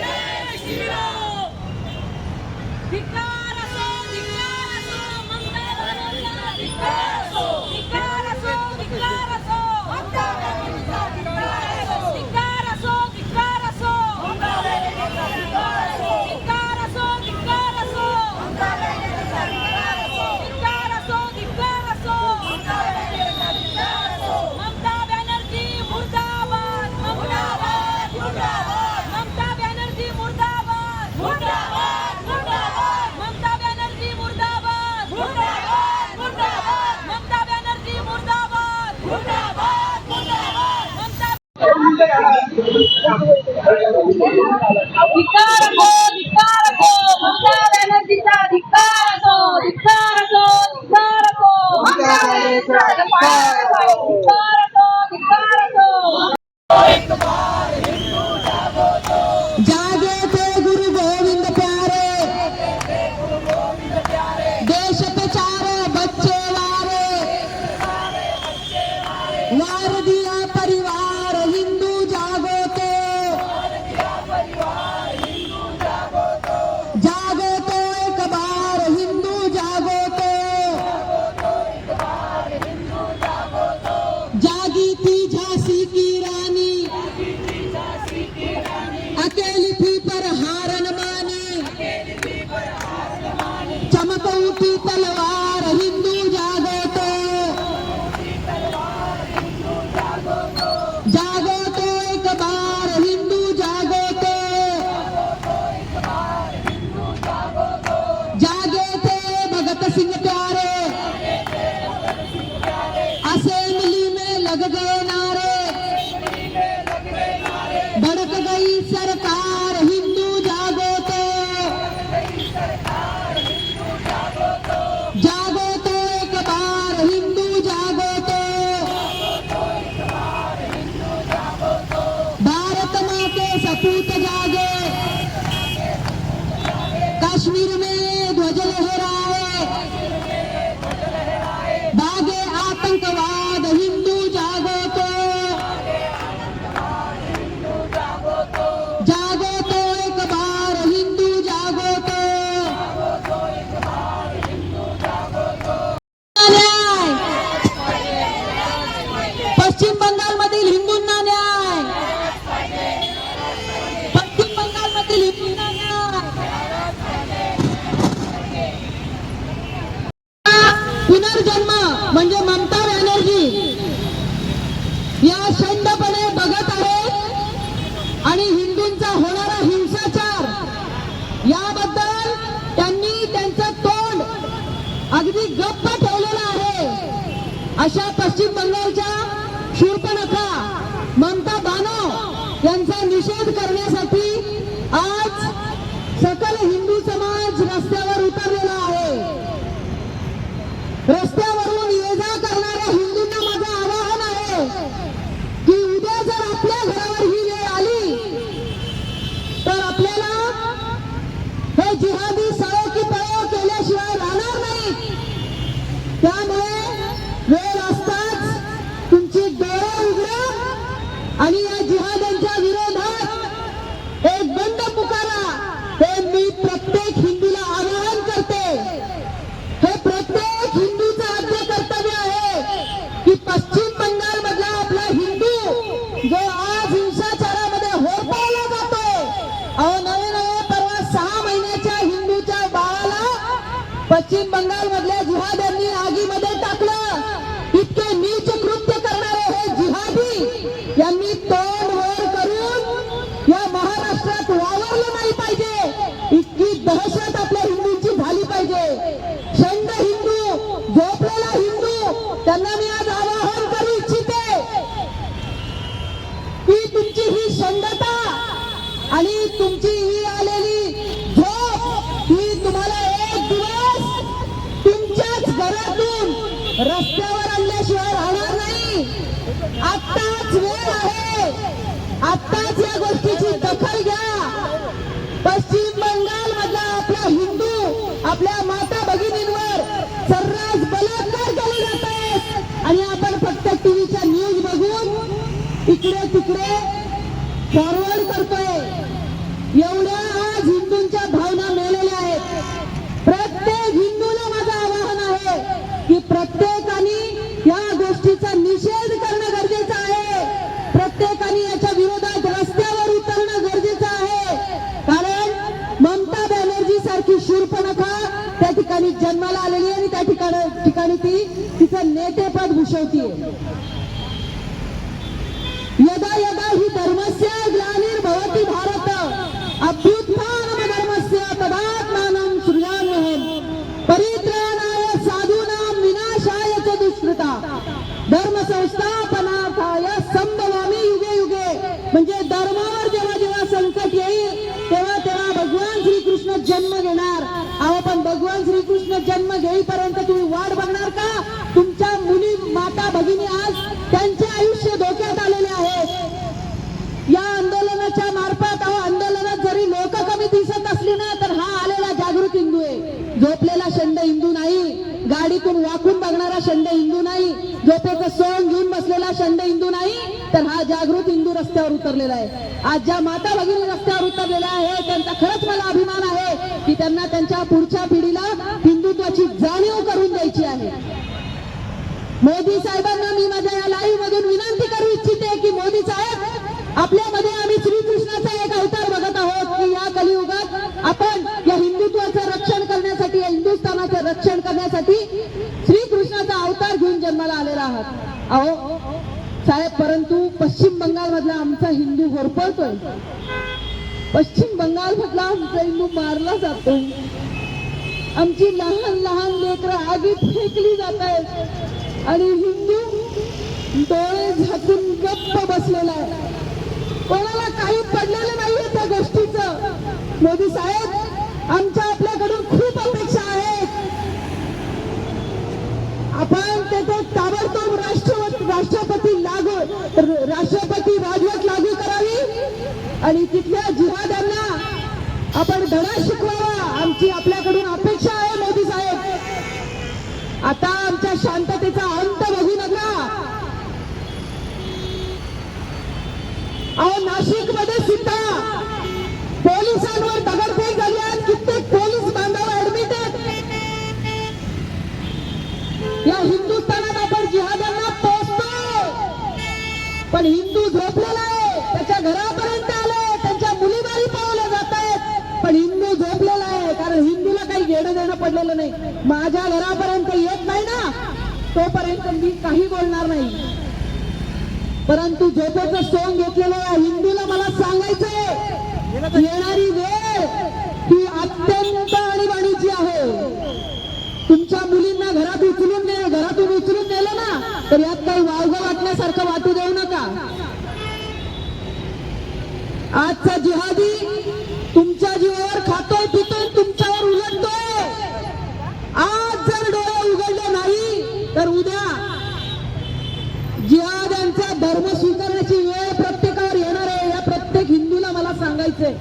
네, 빅터! पश्चिम बंगालच्या शूर्पणखा ममता बानो यांचा निषेध करण्यासाठी पश्चिम बंगाल मधल्या जिहाद्यांनी आगीमध्ये टाकलं. शूरपणा त्या ठिकाणी जन्माला आलेली आणि त्या ठिकाणी ठिकाणी ती तिचं नेतेपद भूषवतीये. यदा यदा ही धर्मस्य ग्लानिर्भवती भारत। अभ्युत्थान धर्मस्य तदात्मानं सृजाम्यहम। परित्राणाय साधूनां विनाशाय च दुष्कृता। धर्म संस्था बघणारा शंड हिंदू नाही. गाडीतून वाकून बघणारा शंड हिंदू नाही. झोपेचं सोंग घेऊन बसलेला शंड हिंदू नाही. तर हा जागृत हिंदू रस्त्यावर उतरलेला आहे. आज ज्या माता भगिनी रस्त्यावर उतरलेल्या आहे त्यांचा खरंच मला अभिमान आहे की त्यांना त्यांच्या पुढच्या पिढीला हिंदुत्वाची जाणीव करून द्यायची आहे. मोदी साहेबांना मी माझ्या या लाईव्ह मधून विनंती करू इच्छिते की मोदी साहेब आपल्यामध्ये आम्ही श्रीकृष्णाचा एक अवतार बघत आहोत की या कलियुगात आपण या हिंदुत्वाचं रक्षण करण्यासाठी या हिंदुस्थानाचं रक्षण करण्यासाठी श्रीकृष्णाचा अवतार घेऊन जन्माला आलेला आहात अहो साहेब परंतु पश्चिम बंगाल मधला आमचा हिंदू होरपळतोय पश्चिम बंगाल मधला आमचा हिंदू मारला जातोय. आमची लहान लहान लेकरं आगीत फेकली जात आहेत आणि हिंदू डोळे झाकून गप्प बसलेला आहे. कोणाला काही पडलेलं नाहीये त्या गोष्टीचं. मोदी साहेब आमच्या आणि तिथल्या जिहादांना आपण धडा शिकवावा. आमची आपल्याकडून अपेक्षा आहे मोदी साहेब. आता आमच्या शांततेचा अंत बघू नका. अहो नाशिकमध्ये सुद्धा पोलिसांवर दगडफेक झाली आणि कित्येक पोलीस बांधव ऍडमिट आहेत या हिंदुस्थानात आपण जिहादांना पोहोचतो पण हिंदू झोपलेला आहे. त्याच्या घरापर्यंत आले त्यांच्या मुलीबारी पावल्या जात आहेत पण हिंदू झोपलेला आहे कारण हिंदूला काही घेणं देणं पडलेलं नाही. माझ्या घरापर्यंत येत नाही ना तोपर्यंत मी काही बोलणार नाही. परंतु झोपेचं सोंग घेतलेलं या हिंदूला मला सांगायचंय येणारी वेळ ही अत्यंत आणीबाणीची आहे. तुमच्या मुलींना घरात उचलून ने घरातून उचलून नेलं ना तर यात काही वावगं वाटण्यासारखं वाटू देऊ नका. आजचा जिहादी धर्म स्वीकारण्याची वेळ प्रत्येकावर येणार आहे. या प्रत्येक हिंदूला मला सांगायचंय.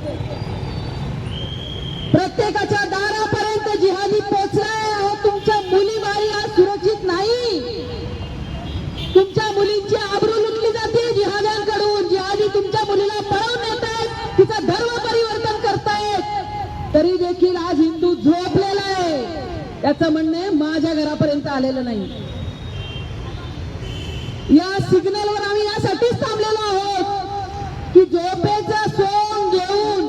प्रत्येकाच्या दारापर्यंत जिहादी पोहोचलाय अहो तुमच्या मुली बाळी आज सुरक्षित नाही. तुमच्या मुलींची आबरू लुटली जाते जिहाद्यांकडून. जिहादी तुमच्या मुलीला पळवून येत आहेत तिचा धर्म परिवर्तन करतायत. तरी देखील आज हिंदू झोपलेला आहे. त्याचं म्हणणं आहे, माझ्या घरापर्यंत आलेलं नाही. या सिग्नलवर झोपेचा सोन घेऊन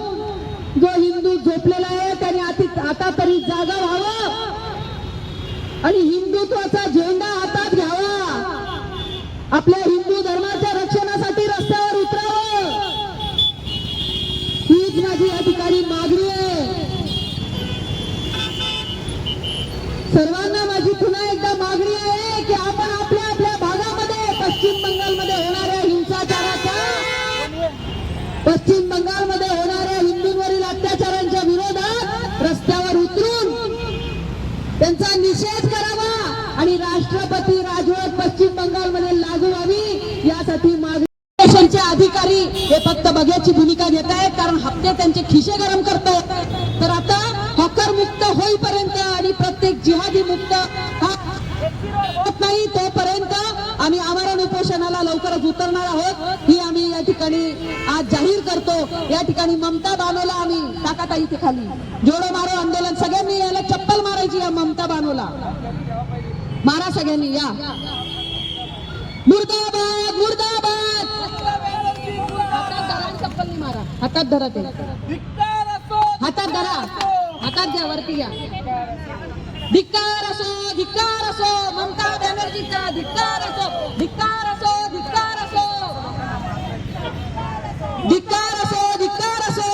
जो हिंदू झोपलेला आहे त्याने आता तरी जागा व्हावं. आणि हिंदुत्वाचा झेंडा हातात घ्यावा. आपल्या हिंदू धर्माच्या रक्षणासाठी रस्त्यावर उतरावं. हीच माझी या ठिकाणी मागणी आहे. सर्वांना माझी पुन्हा राष्ट्रपती राजवट पश्चिम बंगालमध्ये लागू व्हावी यासाठी मागणी अधिकारी हे फक्त बघ्याची भूमिका घेत आहेत कारण हप्ते त्यांचे खिशे गरम करतात तर आता हॉकर मुक्त होईपर्यंत आणि प्रत्येक जिहादी मुक्त होत नाही तोपर्यंत आम्ही आमरण उपोषणाला लवकरच उतरणार आहोत. ही आम्ही या ठिकाणी आज जाहीर करतो. या ठिकाणी ममता बानोला आम्ही टाकाता ते खाली जोडो मारो आंदोलन. सगळ्यांनी याला चप्पल मारायची या ममता बानोला. मारा सगळ्यांनी या. मुर्दाबाद मुर्दाबाद. हातात धरा आणि चप्पल मारा. हातात धरा ते. हातात धरा. हातात घ्या वरती घ्या. धिक्कार असो धिक्कार असो. ममता बॅनर्जीचा धिक्कार असो. धिक्कार असो धिक्कार असो. धिक्कार असो धिक्कार असो.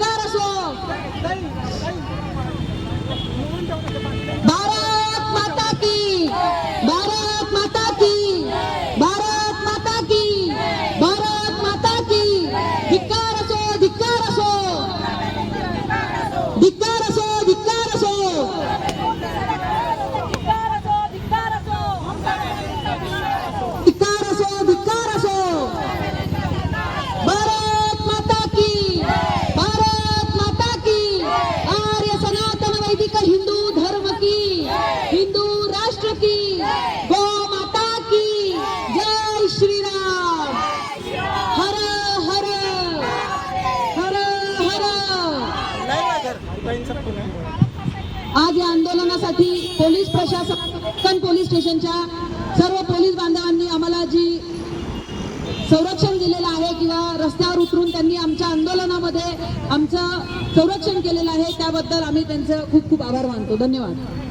Declara só. आज या आंदोलनासाठी पोलीस प्रशासन पोलीस स्टेशनच्या सर्व पोलीस बांधवांनी आम्हाला जी संरक्षण दिलेलं आहे किंवा रस्त्यावर उतरून त्यांनी आमच्या आंदोलनामध्ये आमचं संरक्षण केलेलं आहे त्याबद्दल आम्ही त्यांचं खूप खूप आभार मानतो. धन्यवाद.